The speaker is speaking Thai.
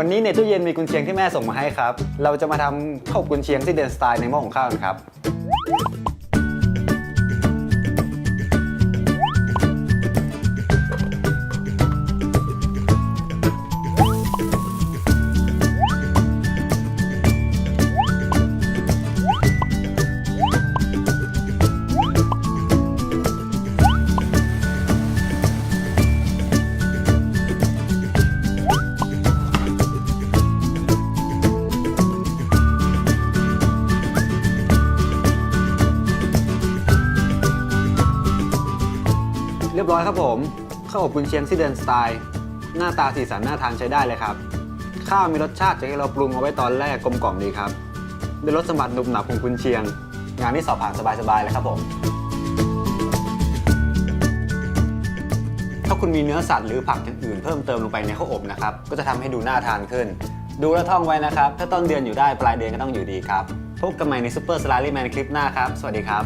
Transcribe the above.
วันี้ในตู้เย็นมีกุนเชียงที่แม่ส่งมาให้ครับ เราจะมาทำข้าวกุนเชียงที่เดนสไตล์ในหม้อของข้าวกันครับ รียบร้อยครับผมข้าวอบกุนเชียงที่เดนสไตล์หน้าตาสีสันน่าทานใช้ได้เลยครับ ข้าวมีรสชาติจากที่เราปรุงเอาไว้ตอนแรกกลมกล่อมดีครับได้รสสมบัติหนุบหนับของกุนเชียง งานนี้สอบผ่านสบายๆเลยครับผม ถ้าคุณมีเนื้อสัตว์หรือผักอย่างอื่นเพิ่มเติมลงไปในข้าวอบนะครับก็จะทำให้ดูน่าทานขึ้น ดูและท่องไว้นะครับ ถ้าต้นเดือนอยู่ได้ปลายเดือนก็ต้องอยู่ดีครับพบกันใหม่ในซูเปอร์สลารี่แมนคลิปหน้าครับ สวัสดีครับ